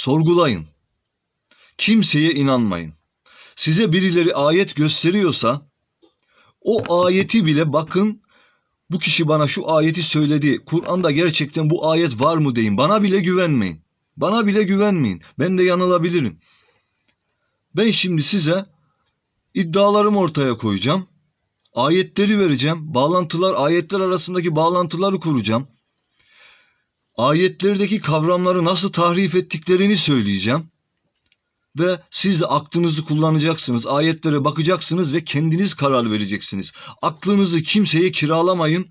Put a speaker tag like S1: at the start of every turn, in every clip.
S1: sorgulayın. Kimseye inanmayın. Size birileri ayet gösteriyorsa o ayeti bile bakın bu kişi bana şu ayeti söyledi. Kur'an'da gerçekten bu ayet var mı deyin. Bana bile güvenmeyin. Bana bile güvenmeyin. Ben de yanılabilirim. Ben şimdi size iddialarımı ortaya koyacağım. Ayetleri vereceğim. Bağlantılar, ayetler arasındaki bağlantıları kuracağım. Ayetlerdeki kavramları nasıl tahrif ettiklerini söyleyeceğim. Ve siz de aklınızı kullanacaksınız. Ayetlere bakacaksınız ve kendiniz karar vereceksiniz. Aklınızı kimseye kiralamayın.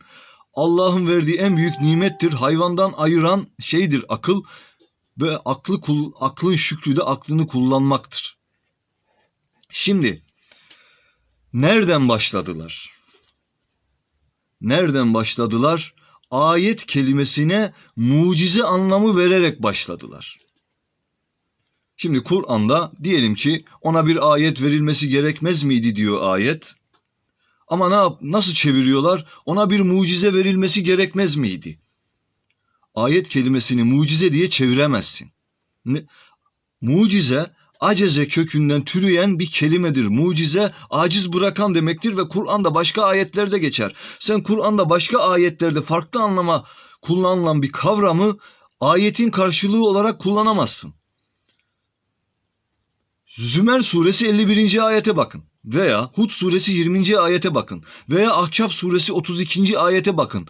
S1: Allah'ın verdiği en büyük nimettir. Hayvandan ayıran şeydir akıl ve aklı aklın şükrü de aklını kullanmaktır. Şimdi nereden başladılar? Nereden başladılar? Ayet kelimesine mucize anlamı vererek başladılar. Şimdi Kur'an'da diyelim ki ona bir ayet verilmesi gerekmez miydi diyor ayet. Ama ne yap nasıl çeviriyorlar? Ona bir mucize verilmesi gerekmez miydi? Ayet kelimesini mucize diye çeviremezsin. Ne? Mucize aceze kökünden türeyen bir kelimedir. Mucize aciz bırakan demektir ve Kur'an'da başka ayetlerde geçer. Sen Kur'an'da başka ayetlerde farklı anlama kullanılan bir kavramı ayetin karşılığı olarak kullanamazsın. Zümer suresi 51. ayete bakın veya Hud suresi 20. ayete bakın veya Ahkaf suresi 32. ayete bakın.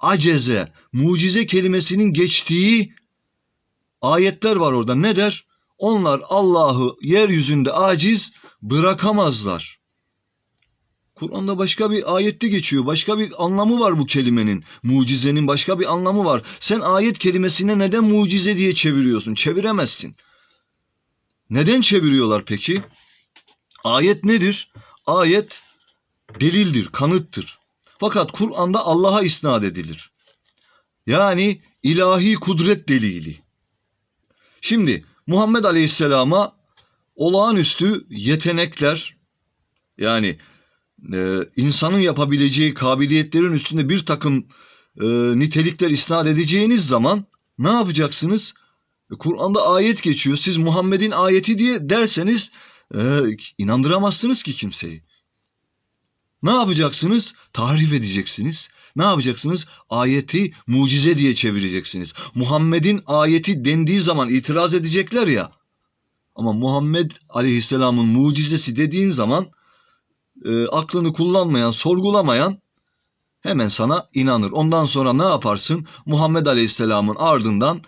S1: Aceze, mucize kelimesinin geçtiği ayetler var orada. Ne der? Onlar Allah'ı yeryüzünde aciz bırakamazlar. Kur'an'da başka bir ayette geçiyor. Başka bir anlamı var bu kelimenin. Mucizenin başka bir anlamı var. Sen ayet kelimesine neden mucize diye çeviriyorsun? Çeviremezsin. Neden çeviriyorlar peki? Ayet nedir? Ayet delildir, kanıttır. Fakat Kur'an'da Allah'a isnat edilir. Yani ilahi kudret delili. Şimdi Muhammed Aleyhisselam'a olağanüstü yetenekler yani e, insanın yapabileceği kabiliyetlerin üstünde bir takım e, nitelikler isnat edeceğiniz zaman ne yapacaksınız? E, Kur'an'da ayet geçiyor. Siz Muhammed'in ayeti diye derseniz e, inandıramazsınız ki kimseyi. Ne yapacaksınız? Tahrif edeceksiniz. Ne yapacaksınız? Ayeti mucize diye çevireceksiniz. Muhammed'in ayeti dendiği zaman itiraz edecekler ya. Ama Muhammed Aleyhisselam'ın mucizesi dediğin zaman e, aklını kullanmayan, sorgulamayan hemen sana inanır. Ondan sonra ne yaparsın? Muhammed Aleyhisselam'ın ardından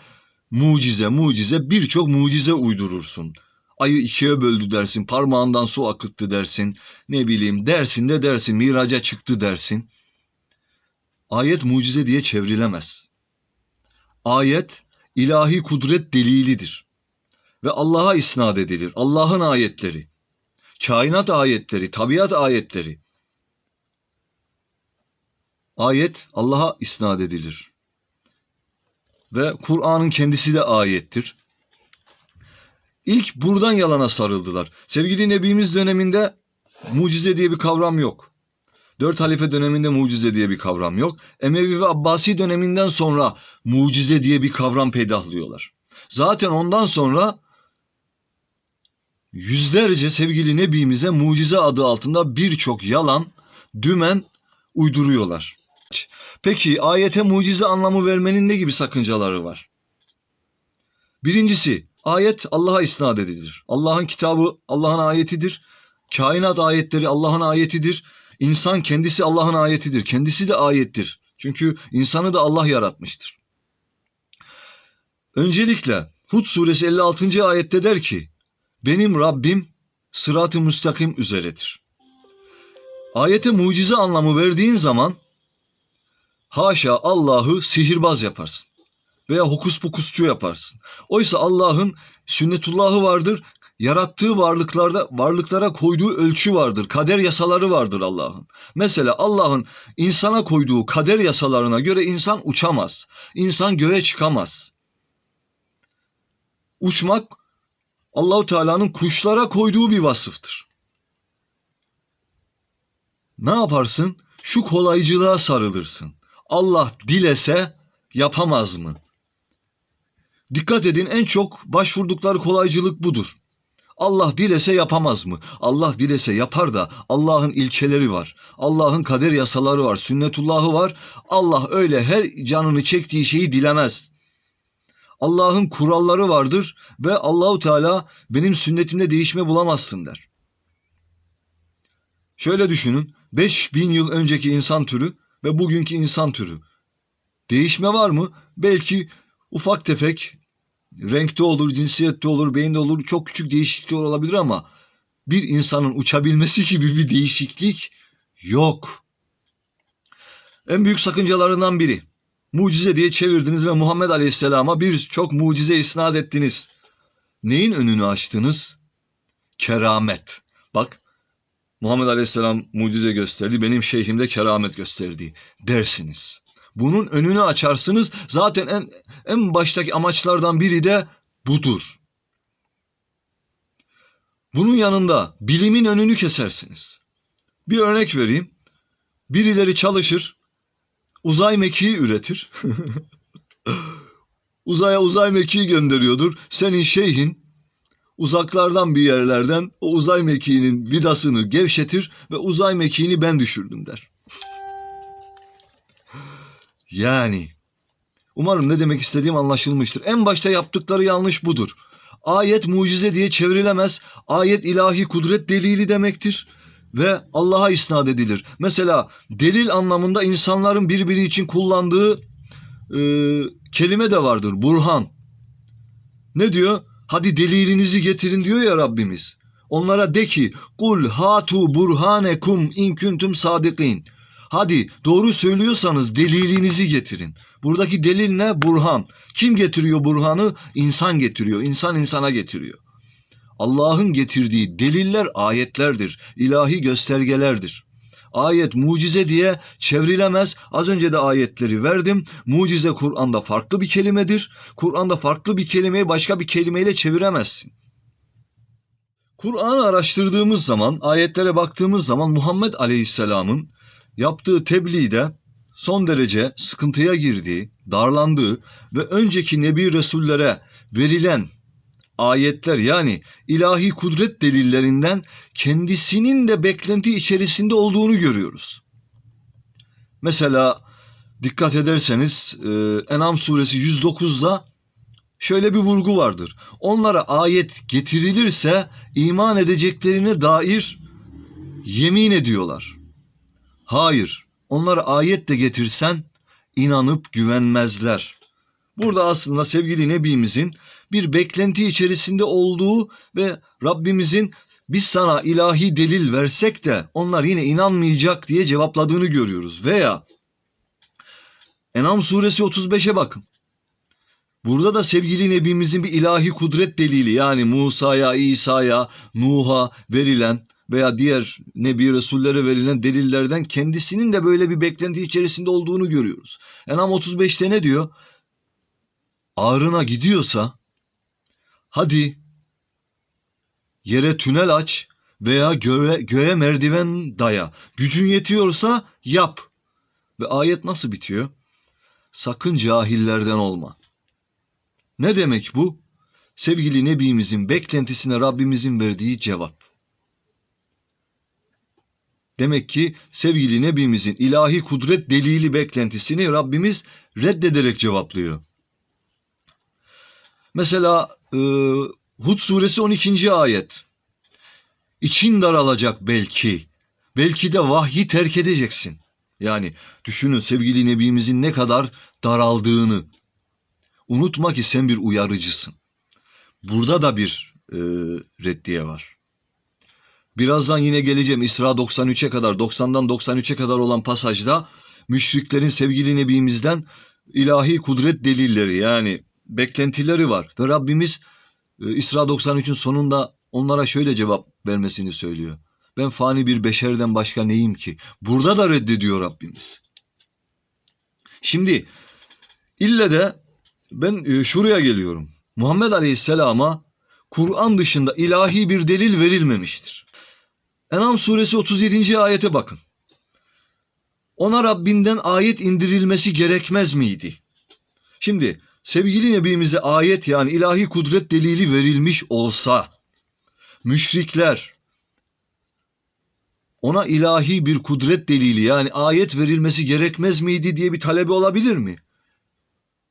S1: mucize mucize birçok mucize uydurursun. Ayı ikiye böldü dersin, parmağından su akıttı dersin, ne bileyim dersin de dersin, miraca çıktı dersin. Ayet mucize diye çevrilemez. Ayet ilahi kudret delilidir. Ve Allah'a isnat edilir. Allah'ın ayetleri. Kainat ayetleri, tabiat ayetleri. Ayet Allah'a isnat edilir. Ve Kur'an'ın kendisi de ayettir. İlk buradan yalana sarıldılar. Sevgili Nebimiz döneminde mucize diye bir kavram yok. Dört halife döneminde mucize diye bir kavram yok. Emevi ve Abbasi döneminden sonra mucize diye bir kavram peydahlıyorlar. Zaten ondan sonra yüzlerce sevgili Nebimize mucize adı altında birçok yalan, dümen uyduruyorlar. Peki ayete mucize anlamı vermenin ne gibi sakıncaları var? Birincisi ayet Allah'a isnat edilir. Allah'ın kitabı Allah'ın ayetidir. Kainat ayetleri Allah'ın ayetidir. İnsan kendisi Allah'ın ayetidir. Kendisi de ayettir. Çünkü insanı da Allah yaratmıştır. Öncelikle Hud suresi 56. ayette der ki benim Rabbim sırat-ı müstakim üzeredir. Ayete mucize anlamı verdiğin zaman haşa Allah'ı sihirbaz yaparsın veya hokus pokusçu yaparsın. Oysa Allah'ın sünnetullahı vardır. Yarattığı varlıklarda varlıklara koyduğu ölçü vardır. Kader yasaları vardır Allah'ın. Mesela Allah'ın insana koyduğu kader yasalarına göre insan uçamaz. İnsan göğe çıkamaz. Uçmak Allahu Teala'nın kuşlara koyduğu bir vasıftır. Ne yaparsın? Şu kolaycılığa sarılırsın. Allah dilese yapamaz mı? Dikkat edin en çok başvurdukları kolaycılık budur. Allah dilese yapamaz mı? Allah dilese yapar da Allah'ın ilkeleri var. Allah'ın kader yasaları var. Sünnetullahı var. Allah öyle her canını çektiği şeyi dilemez. Allah'ın kuralları vardır ve Allahu Teala benim sünnetimde değişme bulamazsın der. Şöyle düşünün. 5000 yıl önceki insan türü ve bugünkü insan türü. Değişme var mı? Belki ufak tefek renkte olur, cinsiyette olur, beyinde olur, çok küçük değişiklikler olabilir ama bir insanın uçabilmesi gibi bir değişiklik yok. En büyük sakıncalarından biri. Mucize diye çevirdiniz ve Muhammed Aleyhisselam'a birçok mucize isnat ettiniz. Neyin önünü açtınız? Keramet. Bak Muhammed Aleyhisselam mucize gösterdi, benim şeyhim de keramet gösterdi dersiniz. Bunun önünü açarsınız. Zaten en, en baştaki amaçlardan biri de budur. Bunun yanında bilimin önünü kesersiniz. Bir örnek vereyim. Birileri çalışır, uzay mekiği üretir. Uzaya uzay mekiği gönderiyordur. Senin şeyhin uzaklardan bir yerlerden o uzay mekiğinin vidasını gevşetir ve uzay mekiğini ben düşürdüm der. Yani umarım ne demek istediğim anlaşılmıştır. En başta yaptıkları yanlış budur. Ayet mucize diye çevrilemez. Ayet ilahi kudret delili demektir ve Allah'a isnat edilir. Mesela delil anlamında insanların birbiri için kullandığı e, kelime de vardır. Burhan. Ne diyor? Hadi delilinizi getirin diyor ya Rabbimiz. Onlara de ki kul hatu burhanekum in kuntum sadikin. Hadi doğru söylüyorsanız delilinizi getirin. Buradaki delil ne? Burhan. Kim getiriyor burhanı? İnsan getiriyor. İnsan insana getiriyor. Allah'ın getirdiği deliller ayetlerdir. ilahi göstergelerdir. Ayet mucize diye çevrilemez. Az önce de ayetleri verdim. Mucize Kur'an'da farklı bir kelimedir. Kur'an'da farklı bir kelimeyi başka bir kelimeyle çeviremezsin. Kur'an'ı araştırdığımız zaman, ayetlere baktığımız zaman Muhammed Aleyhisselam'ın yaptığı tebliğde son derece sıkıntıya girdiği, darlandığı ve önceki Nebi Resullere verilen ayetler yani ilahi kudret delillerinden kendisinin de beklenti içerisinde olduğunu görüyoruz. Mesela dikkat ederseniz e, En'am suresi 109'da şöyle bir vurgu vardır. Onlara ayet getirilirse iman edeceklerine dair yemin ediyorlar. Hayır, onlara ayet de getirsen inanıp güvenmezler. Burada aslında sevgili Nebimizin bir beklenti içerisinde olduğu ve Rabbimizin biz sana ilahi delil versek de onlar yine inanmayacak diye cevapladığını görüyoruz. Veya Enam suresi 35'e bakın. Burada da sevgili Nebimizin bir ilahi kudret delili yani Musa'ya, İsa'ya, Nuh'a verilen veya diğer Nebi Resullere verilen delillerden kendisinin de böyle bir beklenti içerisinde olduğunu görüyoruz. Enam 35'te ne diyor? Ağrına gidiyorsa hadi yere tünel aç veya göğe, göğe merdiven daya. Gücün yetiyorsa yap. Ve ayet nasıl bitiyor? Sakın cahillerden olma. Ne demek bu? Sevgili Nebimizin beklentisine Rabbimizin verdiği cevap. Demek ki sevgili Nebimizin ilahi kudret delili beklentisini Rabbimiz reddederek cevaplıyor. Mesela e, Hud suresi 12. ayet. İçin daralacak belki. Belki de vahyi terk edeceksin. Yani düşünün sevgili Nebimizin ne kadar daraldığını. Unutma ki sen bir uyarıcısın. Burada da bir e, reddiye var. Birazdan yine geleceğim İsra 93'e kadar 90'dan 93'e kadar olan pasajda müşriklerin sevgili nebimizden ilahi kudret delilleri yani beklentileri var. Ve Rabbimiz e, İsra 93'ün sonunda onlara şöyle cevap vermesini söylüyor. Ben fani bir beşerden başka neyim ki? Burada da reddediyor Rabbimiz. Şimdi ille de ben e, şuraya geliyorum. Muhammed Aleyhisselam'a Kur'an dışında ilahi bir delil verilmemiştir. Enam suresi 37. ayete bakın. Ona Rabbinden ayet indirilmesi gerekmez miydi? Şimdi sevgili nebimize ayet yani ilahi kudret delili verilmiş olsa müşrikler ona ilahi bir kudret delili yani ayet verilmesi gerekmez miydi diye bir talebi olabilir mi?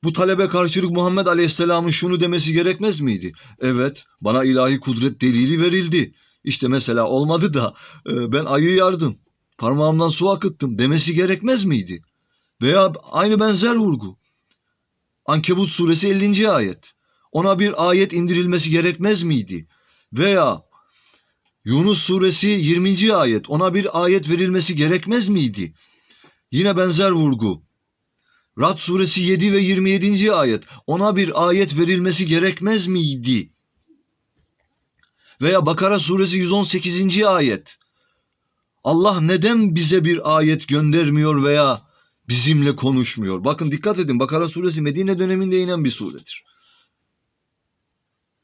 S1: Bu talebe karşılık Muhammed Aleyhisselam'ın şunu demesi gerekmez miydi? Evet, bana ilahi kudret delili verildi. İşte mesela olmadı da e, ben ayı yardım, parmağımdan su akıttım demesi gerekmez miydi? Veya aynı benzer vurgu. Ankebut suresi 50. ayet. Ona bir ayet indirilmesi gerekmez miydi? Veya Yunus suresi 20. ayet. Ona bir ayet verilmesi gerekmez miydi? Yine benzer vurgu. Rad suresi 7 ve 27. ayet. Ona bir ayet verilmesi gerekmez miydi? Veya Bakara suresi 118. ayet. Allah neden bize bir ayet göndermiyor veya bizimle konuşmuyor? Bakın dikkat edin Bakara suresi Medine döneminde inen bir suredir.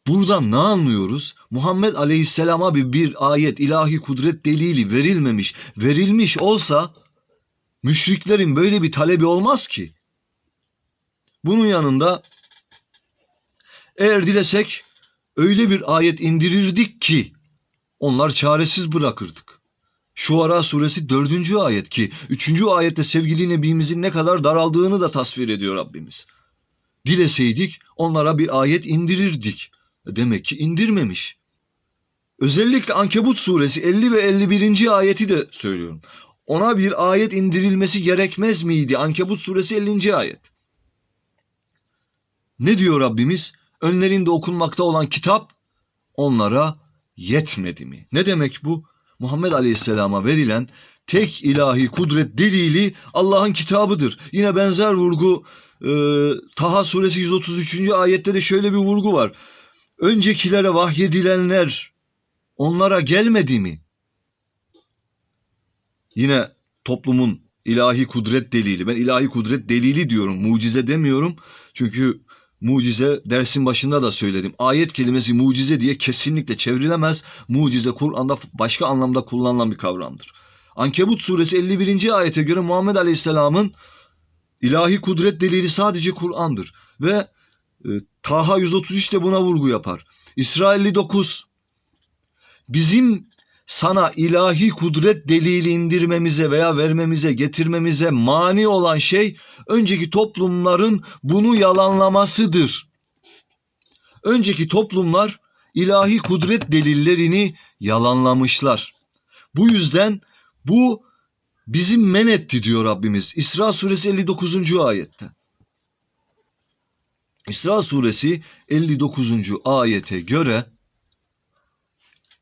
S1: Buradan ne anlıyoruz? Muhammed Aleyhisselam'a bir, bir ayet, ilahi kudret delili verilmemiş. Verilmiş olsa müşriklerin böyle bir talebi olmaz ki. Bunun yanında eğer dilesek öyle bir ayet indirirdik ki onlar çaresiz bırakırdık. Şuara suresi 4. ayet ki 3. ayette sevgili nebimizin ne kadar daraldığını da tasvir ediyor Rabbimiz. Dileseydik onlara bir ayet indirirdik. Demek ki indirmemiş. Özellikle Ankebut suresi 50 ve 51. ayeti de söylüyorum. Ona bir ayet indirilmesi gerekmez miydi? Ankebut suresi 50. ayet. Ne diyor Rabbimiz? Önlerinde okunmakta olan kitap onlara yetmedi mi? Ne demek bu? Muhammed Aleyhisselam'a verilen tek ilahi kudret delili Allah'ın kitabıdır. Yine benzer vurgu e, Taha suresi 133. ayette de şöyle bir vurgu var. Öncekilere vahyedilenler onlara gelmedi mi? Yine toplumun ilahi kudret delili. Ben ilahi kudret delili diyorum. Mucize demiyorum. Çünkü mucize dersin başında da söyledim. Ayet kelimesi mucize diye kesinlikle çevrilemez. Mucize Kur'an'da başka anlamda kullanılan bir kavramdır. Ankebut suresi 51. ayete göre Muhammed Aleyhisselam'ın ilahi kudret delili sadece Kur'an'dır. Ve e, Taha 133 de buna vurgu yapar. İsra 59 bizim sana ilahi kudret delili indirmemize veya vermemize, getirmemize mani olan şey önceki toplumların bunu yalanlamasıdır. Önceki toplumlar ilahi kudret delillerini yalanlamışlar. Bu yüzden bu bizim men etti diyor Rabbimiz. İsra suresi 59. ayette. İsra suresi 59. ayete göre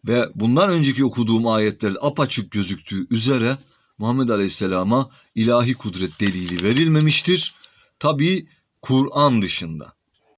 S1: ve bundan önceki okuduğum ayetlerde apaçık gözüktüğü üzere Muhammed Aleyhisselam'a ilahi kudret delili verilmemiştir. Tabi Kur'an dışında.